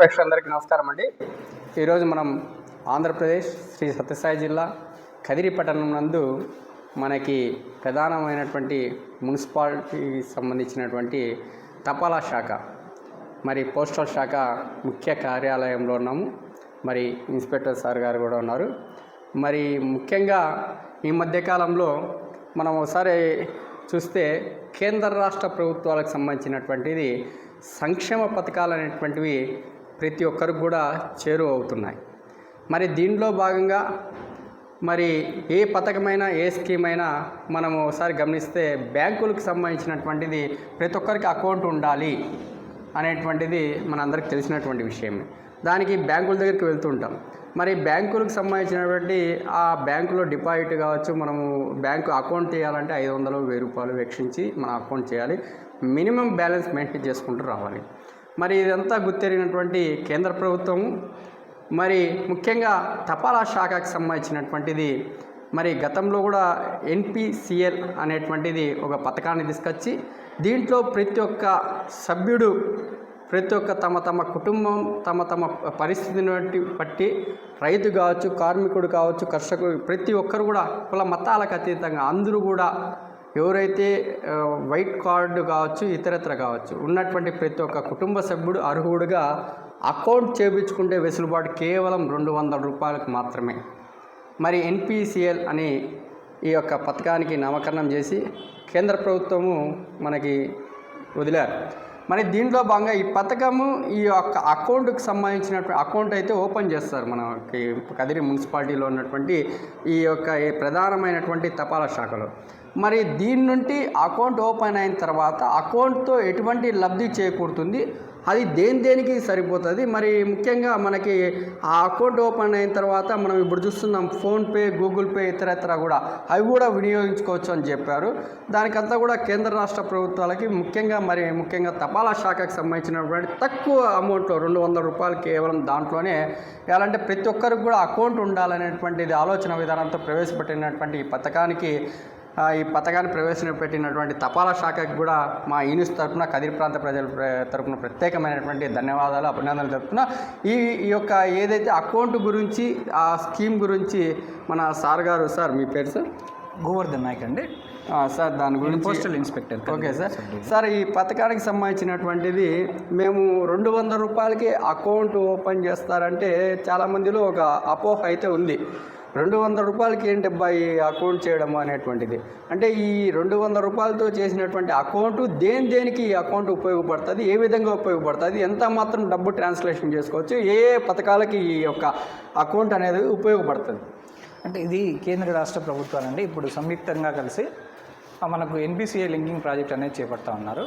ప్రేక్షకులందరికీ నమస్కారం అండి. ఈరోజు మనం ఆంధ్రప్రదేశ్ శ్రీ సత్యసాయి జిల్లా కదిరి పట్టణం నందు మనకి ప్రధానమైనటువంటి మున్సిపాలిటీకి సంబంధించినటువంటి తపాలా శాఖ మరి పోస్టల్ శాఖ ముఖ్య కార్యాలయంలో ఉన్నాము. మరి ఇన్స్పెక్టర్ సార్ గారు కూడా ఉన్నారు. మరి ముఖ్యంగా ఈ మధ్యకాలంలో మనం ఒకసారి చూస్తే కేంద్ర రాష్ట్ర ప్రభుత్వాలకు సంబంధించినటువంటిది సంక్షేమ పథకాలు అనేటువంటివి ప్రతి ఒక్కరికి కూడా చేరువ అవుతున్నాయి. మరి దీనిలో భాగంగా మరి ఏ పథకమైనా ఏ స్కీమ్ అయినా మనం ఒకసారి గమనిస్తే బ్యాంకులకు సంబంధించినటువంటిది ప్రతి ఒక్కరికి అకౌంట్ ఉండాలి అనేటువంటిది మనందరికి తెలిసినటువంటి విషయమే దానికి బ్యాంకుల దగ్గరికి వెళ్తుంటాం. మరి బ్యాంకులకు సంబంధించినటువంటి ఆ బ్యాంకులో డిపాజిట్ కావచ్చు మనము బ్యాంకు అకౌంట్ చేయాలంటే ఐదు వందలు వెయ్యి రూపాయలు వెక్షించి మన అకౌంట్ చేయాలి. మినిమం బ్యాలెన్స్ మెయింటైన్ చేసుకుంటూ రావాలి. మరి ఇదంతా గుర్తెరిగినటువంటి కేంద్ర ప్రభుత్వము మరి ముఖ్యంగా తపాలా శాఖకు సంబంధించినటువంటిది మరి గతంలో కూడా ఎన్పిసిఎల్ అనేటువంటిది ఒక పథకాన్ని తీసుకొచ్చి దీంట్లో ప్రతి ఒక్క సభ్యుడు ప్రతి ఒక్క తమ తమ కుటుంబం తమ తమ పరిస్థితిని బట్టి బట్టి రైతు కావచ్చు కార్మికుడు కావచ్చు కర్షకుడు ప్రతి ఒక్కరు కూడా కుల మతాలకు అతీతంగా అందరూ కూడా ఎవరైతే వైట్ కార్డు కావచ్చు ఇతరత్ర కావచ్చు ఉన్నటువంటి ప్రతి ఒక్క కుటుంబ సభ్యుడు అర్హుడుగా అకౌంట్ చేపించుకుంటే వెసులుబాటు కేవలం రెండు వందల రూపాయలకు మాత్రమే. మరి ఎన్పిసిఎల్ అని ఈ యొక్క పథకానికి నామకరణం చేసి కేంద్ర ప్రభుత్వము మనకి వదిలారు. మరి దీంట్లో భాగంగా ఈ పథకము ఈ యొక్క అకౌంట్కి సంబంధించినటువంటి అకౌంట్ అయితే ఓపెన్ చేస్తారు మనకి కదిరి మున్సిపాలిటీలో ఉన్నటువంటి ఈ యొక్క ఈ ప్రధానమైనటువంటి తపాలా శాఖలో. మరి దీని నుండి అకౌంట్ ఓపెన్ అయిన తర్వాత అకౌంట్తో ఎటువంటి లబ్ధి చేకూరుతుంది? అది దేని దేనికి సరిపోతుంది? మరి ముఖ్యంగా మనకి ఆ అకౌంట్ ఓపెన్ అయిన తర్వాత మనం ఇప్పుడు చూస్తున్నాం ఫోన్పే గూగుల్ పే ఇతరత్ర కూడా. అవి కూడా వినియోగించుకోవచ్చు అని చెప్పారు. దానికంతా కూడా కేంద్ర రాష్ట్ర ప్రభుత్వాలకి ముఖ్యంగా మరి ముఖ్యంగా తపాలా శాఖకు సంబంధించినటువంటి తక్కువ అమౌంట్లో రెండు వందల రూపాయలు కేవలం దాంట్లోనే ఎలా అంటే ప్రతి ఒక్కరికి కూడా అకౌంట్ ఉండాలనేటువంటిది ఆలోచన విధానంతో ప్రవేశపెట్టినటువంటి ఈ పథకానికి ఈ పథకాన్ని ప్రవేశపెట్టినటువంటి తపాలా శాఖకి కూడా మా యూనిస్ తరఫున కదిరి ప్రాంత ప్రజల ప్ర- తరఫున ప్రత్యేకమైనటువంటి ధన్యవాదాలు అభినందనలు తెలుపుతున్నా. ఈ ఈ యొక్క ఏదైతే అకౌంట్ గురించి ఆ స్కీమ్ గురించి మన సార్ గారు సార్ మీ పేరు సార్? గోవర్ధన్ నాయక్ అండి. సార్ దాని గురించి postal inspector okay sir. Sir ఈ పథకానికి సంబంధించినటువంటిది మేము రెండు వందల రూపాయలకి అకౌంట్ ఓపెన్ చేస్తారంటే చాలామందిలో ఒక అపోహ అయితే ఉంది. రెండు వందల రూపాయలకి ఏంటి అబ్బాయి అకౌంట్ చేయడము అనేటువంటిది? అంటే ఈ రెండు వందల రూపాయలతో చేసినటువంటి అకౌంట్ దేని దేనికి ఈ అకౌంట్ ఉపయోగపడుతుంది? ఏ విధంగా ఉపయోగపడుతుంది? ఎంత మాత్రం డబ్బు ట్రాన్స్లేషన్ చేసుకోవచ్చు? ఏ ఏ పథకాలకి ఈ యొక్క అకౌంట్ అనేది ఉపయోగపడుతుంది? అంటే ఇది కేంద్ర రాష్ట్ర ప్రభుత్వాలండి ఇప్పుడు సంయుక్తంగా కలిసి మనకు ఎన్పిసిఐ లింకింగ్ ప్రాజెక్ట్ అనేది చేపడతా ఉన్నారు.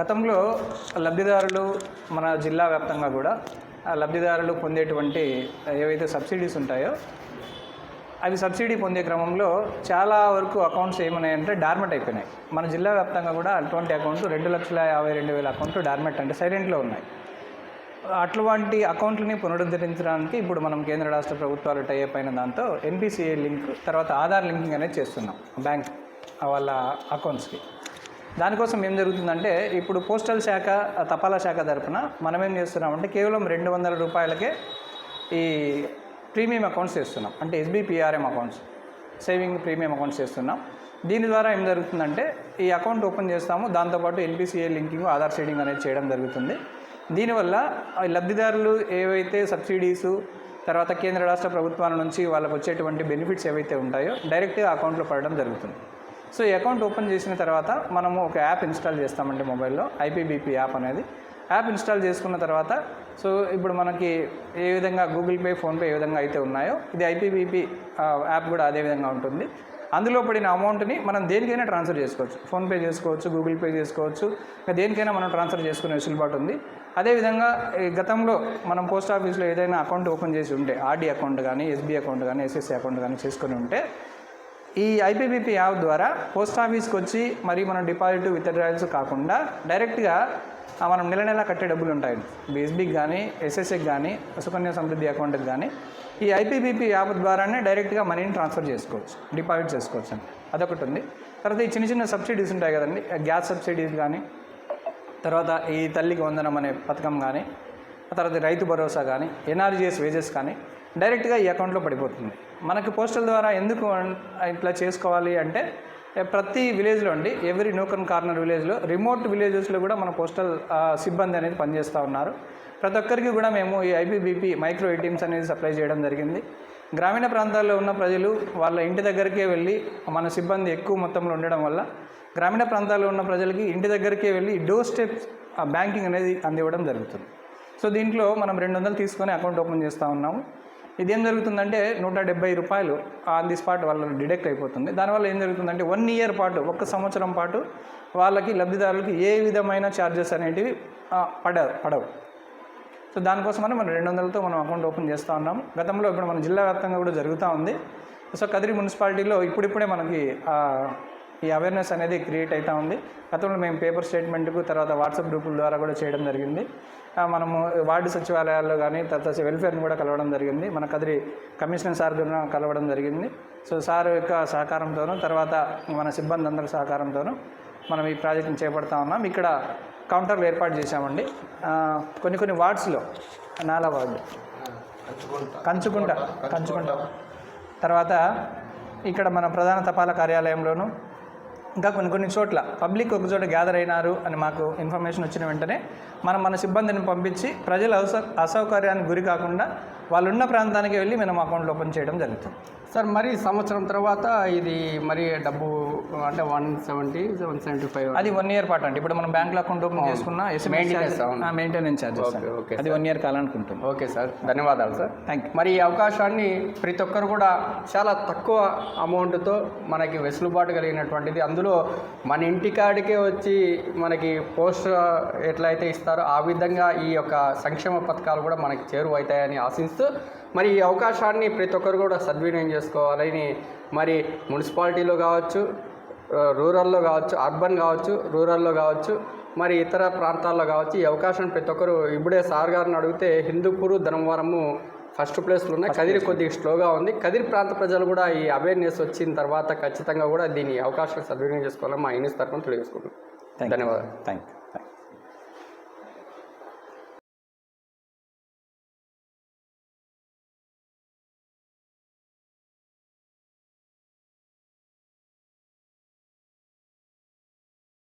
గతంలో లబ్ధిదారులు మన జిల్లా వ్యాప్తంగా కూడా లబ్ధిదారులు పొందేటువంటి ఏవైతే సబ్సిడీస్ ఉంటాయో అవి సబ్సిడీ పొందే క్రమంలో చాలా వరకు అకౌంట్స్ ఏమన్నాయంటే డార్మెట్ అయిపోయినాయి. మన జిల్లా వ్యాప్తంగా కూడా అటువంటి అకౌంట్ రెండు లక్షల యాభై రెండు వేల అకౌంట్లు డార్మెట్ అంటే సైలెంట్లో ఉన్నాయి. అటువంటి అకౌంట్లని పునరుద్ధరించడానికి ఇప్పుడు మనం కేంద్ర రాష్ట్ర ప్రభుత్వాలు టైప్ అయిన దాంతో ఎన్పిసిఐ లింక్ తర్వాత ఆధార్ లింకింగ్ అనేది చేస్తున్నాం బ్యాంక్ వాళ్ళ అకౌంట్స్కి. దానికోసం ఏం జరుగుతుందంటే ఇప్పుడు పోస్టల్ శాఖ తపాలా శాఖ తరపున మనం ఏం చేస్తున్నామంటే కేవలం రెండు వందల రూపాయలకే ఈ ప్రీమియం అకౌంట్స్ చేస్తున్నాం. అంటే SBPRM accounts saving premium accounts చేస్తున్నాం. దీని ద్వారా ఏం జరుగుతుందంటే ఈ అకౌంట్ ఓపెన్ చేస్తాము. దాంతోపాటు ఎన్పిసిఐ లింకింగ్ ఆధార్ షేడింగ్ అనేది చేయడం జరుగుతుంది. దీనివల్ల లబ్ధిదారులు ఏవైతే సబ్సిడీసు తర్వాత కేంద్ర రాష్ట్ర ప్రభుత్వాల నుంచి వాళ్ళకు వచ్చేటువంటి బెనిఫిట్స్ ఏవైతే ఉంటాయో డైరెక్ట్గా అకౌంట్లో పడడం జరుగుతుంది. సో ఈ అకౌంట్ ఓపెన్ చేసిన తర్వాత మనము ఒక యాప్ ఇన్స్టాల్ చేస్తామండి మొబైల్లో. ఐపీబీపీ యాప్ అనేది. యాప్ ఇన్స్టాల్ చేసుకున్న తర్వాత సో ఇప్పుడు మనకి ఏ విధంగా గూగుల్ పే ఫోన్పే ఏ విధంగా అయితే ఉన్నాయో ఇది ఐపీబీపీ యాప్ కూడా అదే విధంగా ఉంటుంది. అందులో పడిన అమౌంట్ని మనం దేనికైనా ట్రాన్స్ఫర్ చేసుకోవచ్చు. ఫోన్పే చేసుకోవచ్చు గూగుల్ పే చేసుకోవచ్చు ఇంకా దేనికైనా మనం ట్రాన్స్ఫర్ చేసుకునే వెసులుబాటు ఉంది. అదేవిధంగా ఈ గతంలో మనం పోస్ట్ ఆఫీస్లో ఏదైనా అకౌంట్ ఓపెన్ చేసి ఉంటే ఆర్డీ అకౌంట్ కానీ ఎస్బీ అకౌంట్ కానీ ఎస్ఎస్సీ అకౌంట్ కానీ చేసుకుని ఉంటే ఈ ఐపీబీపీ యాప్ ద్వారా పోస్ట్ ఆఫీస్కి వచ్చి మరి మనం డిపాజిట్ విత్డ్రాయల్స్ కాకుండా డైరెక్ట్గా మనం నెల నెల కట్టే డబ్బులు ఉంటాయి బీఎస్బీకి కానీ ఎస్ఎస్ఎక్ కానీ సుకన్య సమృద్ధి అకౌంట్కి కానీ ఈ ఐపీబీపీ యాప్ ద్వారానే డైరెక్ట్గా మనీని ట్రాన్స్ఫర్ చేసుకోవచ్చు డిపాజిట్ చేసుకోవచ్చు అండి అదొకటి ఉంది తర్వాత ఈ చిన్న చిన్న సబ్సిడీస్ ఉంటాయి కదండి గ్యాస్ సబ్సిడీస్ కానీ తర్వాత ఈ తల్లికి వందనం అనే పథకం కానీ తర్వాత రైతు భరోసా కానీ ఎన్ఆర్జీఎస్ వేజెస్ కానీ డైరెక్ట్గా ఈ అకౌంట్లో పడిపోతుంది. మనకి పోస్టల్ ద్వారా ఎందుకు ఇట్లా చేసుకోవాలి అంటే ప్రతి విలేజ్లో అండి ఎవ్రీ నూకన్ కార్నర్ విలేజ్లో రిమోట్ విలేజెస్లో కూడా మన పోస్టల్ సిబ్బంది అనేది పనిచేస్తూ ఉన్నారు. ప్రతి ఒక్కరికి కూడా మేము ఈ ఐపీబీపీ మైక్రో ఏటీఎమ్స్ అనేది సప్లై చేయడం జరిగింది. గ్రామీణ ప్రాంతాల్లో ఉన్న ప్రజలు వాళ్ళ ఇంటి దగ్గరికే వెళ్ళి మన సిబ్బంది ఎక్కువ మొత్తంలో ఉండడం వల్ల గ్రామీణ ప్రాంతాల్లో ఉన్న ప్రజలకి ఇంటి దగ్గరికే వెళ్ళి డోర్ స్టెప్ బ్యాంకింగ్ అనేది అందివ్వడం జరుగుతుంది. సో దీంట్లో మనం రెండు వందలు తీసుకొని అకౌంట్ ఓపెన్ చేస్తూ ఉన్నాము. ఇది ఏం జరుగుతుందంటే నూట డెబ్బై రూపాయలు ఆన్ ది స్పాట్ వాళ్ళకి డిడక్ట్ అయిపోతుంది. దానివల్ల ఏం జరుగుతుందంటే వన్ ఇయర్ పాటు ఒక్క సంవత్సరం పాటు వాళ్ళకి లబ్ధిదారులకి ఏ విధమైన ఛార్జెస్ అనేటివి ఆ, పడవు పడవు. సో దానికోసమని మనం రెండు వందలతో మనం అకౌంట్ ఓపెన్ చేస్తూ ఉన్నాం. గతంలో ఇప్పుడు మన జిల్లా వ్యాప్తంగా కూడా జరుగుతూ ఉంది. సో కదిరి మున్సిపాలిటీలో ఇప్పుడిప్పుడే మనకి ఈ అవేర్నెస్ అనేది క్రియేట్ అవుతూ ఉంది. గతంలో మేము పేపర్ స్టేట్మెంట్కు తర్వాత వాట్సాప్ గ్రూపుల ద్వారా కూడా చేయడం జరిగింది. మనము వార్డు సచివాలయాల్లో కానీ తర్వాత వెల్ఫేర్ని కూడా కలవడం జరిగింది. మన కదిరి కమిషనర్ సార్ కలవడం జరిగింది. సో సార్ యొక్క సహకారంతోనూ తర్వాత మన సిబ్బంది అందరి సహకారంతోనూ మనం ఈ ప్రాజెక్ట్ని చేపడతా ఉన్నాం. ఇక్కడ కౌంటర్లు ఏర్పాటు చేశామండి. కొన్ని కొన్ని వార్డ్స్లో నాలా వార్డు. కంచుకుంట. కంచుకుంట. తర్వాత ఇక్కడ మన ప్రధాన తపాలా కార్యాలయంలోను ఇంకా కొన్ని కొన్ని చోట్ల పబ్లిక్ ఒక చోట గ్యాదర్ అయినారు అని మాకు ఇన్ఫర్మేషన్ వచ్చిన వెంటనే మనం మన సిబ్బందిని పంపించి ప్రజల అసౌ అసౌకర్యానికి గురి కాకుండా వాళ్ళు ఉన్న ప్రాంతానికి వెళ్ళి మనం అకౌంట్లు ఓపెన్ చేయడం జరుగుతుంది. సార్ మరి సంవత్సరం తర్వాత ఇది మరి డబ్బు అంటే one seventy one seventy five అది వన్ ఇయర్ పాటు అండి. ఇప్పుడు మనం బ్యాంక్లో అకౌంట్ ఓపెన్ చేసుకున్న. మెయింటెనెన్స్ ఛార్జెస్ ఓకే, అది వన్ ఇయర్ కాలానికి ఉంటుంది ఓకే సార్ ధన్యవాదాలు సార్ థ్యాంక్ యూ మరి ఈ అవకాశాన్ని ప్రతి ఒక్కరు కూడా చాలా తక్కువ అమౌంట్తో మనకి వెసులుబాటు కలిగినటువంటిది. అందులో మన ఇంటికాడికే వచ్చి మనకి పోస్ట్ ఎట్లయితే ఇస్తారో ఆ విధంగా ఈ యొక్క సంక్షేమ పథకాలు కూడా మనకి చేరువవుతాయని ఆశిస్తూ మరి ఈ అవకాశాన్ని ప్రతి ఒక్కరు కూడా సద్వినియోగం చేసుకోవాలని మరి మున్సిపాలిటీలో కావచ్చు రూరల్లో కావచ్చు అర్బన్ కావచ్చు రూరల్లో కావచ్చు మరి ఇతర ప్రాంతాల్లో కావచ్చు ఈ అవకాశం ప్రతి ఒక్కరు ఇప్పుడే సార్ గారిని అడిగితే హిందూపూరు ధర్మవరము ఫస్ట్ ప్లేస్లో ఉన్నాయి. కదిరి కొద్దిగా స్లోగా ఉంది. కదిరి ప్రాంత ప్రజలు కూడా ఈ అవేర్నెస్ వచ్చిన తర్వాత ఖచ్చితంగా కూడా దీని అవకాశం సద్వినియోగం చేసుకోవాలని మా ఇన్నిస్ తరఫున తెలియజేసుకుంటున్నాం. ధన్యవాదాలు. Thank you